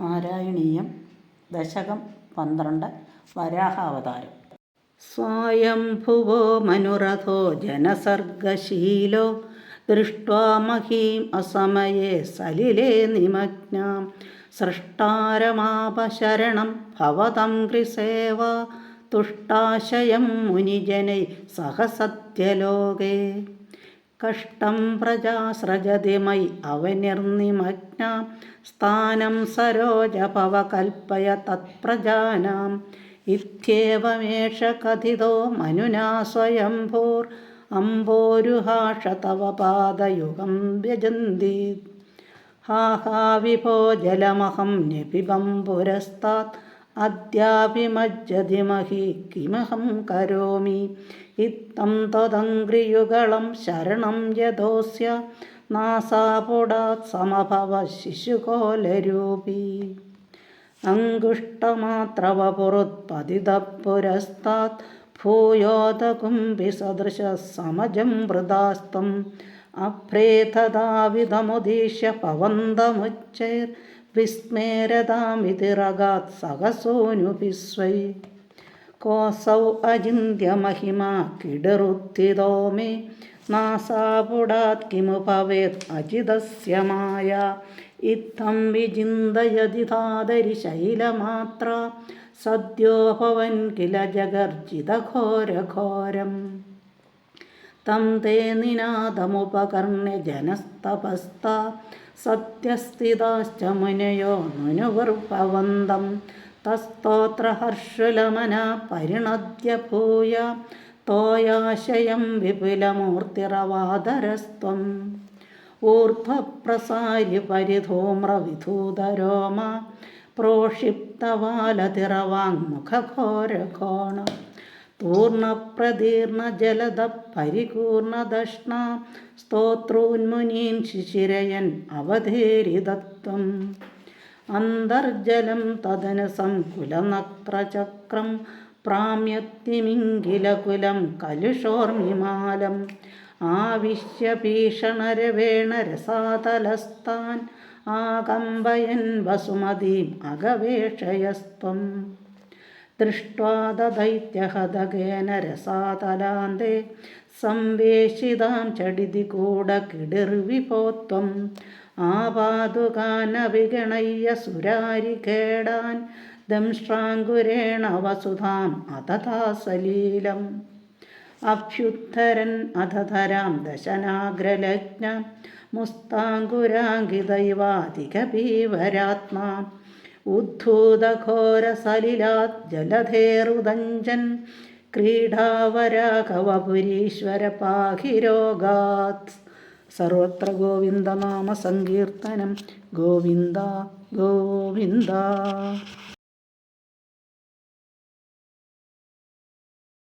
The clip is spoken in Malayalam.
നാരായണീയം ദശകം പന്ത്രണ്ട് വരാഹാവതാരം. സ്വയംഭുവോ മനുരഥോ ജനസർഗശീലോ ദൃഷ്ട്വാ മഹീം അസമയേ സലിലേ നിമഗ്നാം. സൃഷ്ടാരമാപശരണം ഭവതം കൃസേവ തുഷ്ടാശയം മുനിജനൈ സഹസത്യലോകേ. കഷ്ടം പ്രജാസ്രജതിമൈ അവനിർനിമഗ്ന സ്ഥാനം സരോജഭവ കൽപ്പയ തത്പ്രജാനാം. ഇത്യേവമേഷ കഥിതോ മനുനാ സ്വയംഭൂർ അംബോരുഹാഷ പാദയുഗം വ്യജന്തി. ഹാ ഹാ വിഭോ ജലമഹം നിപിബം പുരസ്താത് അദ്യാപി മഹി കിമഹം കരോമി. ഇത്തം ത്വതങ്ക്രിയുഗളം ശരണം യഥോസ്യ. നാസാപുടാത് സമഭവ പുരസ്താത് അങ്കുഷ്ടമാത്രവപുരുത്പതിതപുരസ്താത് ഭൂയോതകുംഭിസദൃശ സമജം വൃതാസ്തം. അഭ്രേതദാവിധമുദീശ്യ പവന്തമുച്ചൈർ. വിസ്മേരതാമിതി റഗാത് സഹസോനുഭിസ്വൈ കോസൗ അചിന്യമഹിമാ കിടറുത്തിതോ മേ നാസാപുടാത് കിമു ഭവേത് അജിതസ്യ മായ. ഇത്തം വിചിന്തയതി താതരി ശൈലമാത്ര. സദ്യോഭവൻ കില ജഗർജിതഘോരഘോരം. തം തേ നിനാദമുപകർണ്യ ജനസ്തപസ്ത സത്യസ്ഥിതാശ്ച മുനയോ നുനുവർഭവന്തം തസ്തോത്രഹർഷുലമന പരിണദ്യ ഭൂയ തോയാശയം വിപുലമൂർത്തിറവാദരസ്ത്വം. ഊർധ്വപ്രസാരി പരിധൂമ്രവിധൂതരോമ പ്രോക്ഷിപ്തവാലതിറവാങ്മുഖഘോരഘോണ പൂർണപ്രതീർണജലദ പരിപൂർണദഷ്ണ സ്തോത്രോന്മുനീൻ ശിശിരയൻ അവധേരിതത്വം. അന്തർജലം തദന സംകുലനക്രചക്രം പ്രാമ്യത്തിമിങ്കിലകുലം കലുഷോർമിമാലം. ആവിശ്യ ഭീഷണരവേണ രസാതലസ്താൻ ആകമ്പയൻ വസുമതീം അഗവേഷയസ്ത്വം ദൃഷ്ട്വാ ദൈത്യഹതകേന രസാതലാന്തേ. സംവേശിതാം ചടിതി കൂടകിടിർവിഭോത്വം ആപാതുകാനവിഗണയ്യ സുരാരിഖേടാൻ ദംഷ്ട്രാങ്കുരേണ വസുധാം അതഥാ സലീലം അഭ്യുദ്ധരൻ അധധരാം ദശനാഗ്രലഗ്ന മുസ്താങ്കുരാങ്കിതൈവാധികഭീവരാത്മാ ഉദ്ധൂതഘോരസലിലാത് ജലധേറുദഞ്ചൻ ക്രീഡാവരാഘവപുരീശ്വര പാഹിരോഗാത് സർവത്ര ഗോവിന്ദനാമ സങ്കീർത്തനം ഗോവിന്ദ ഗോവിന്ദ.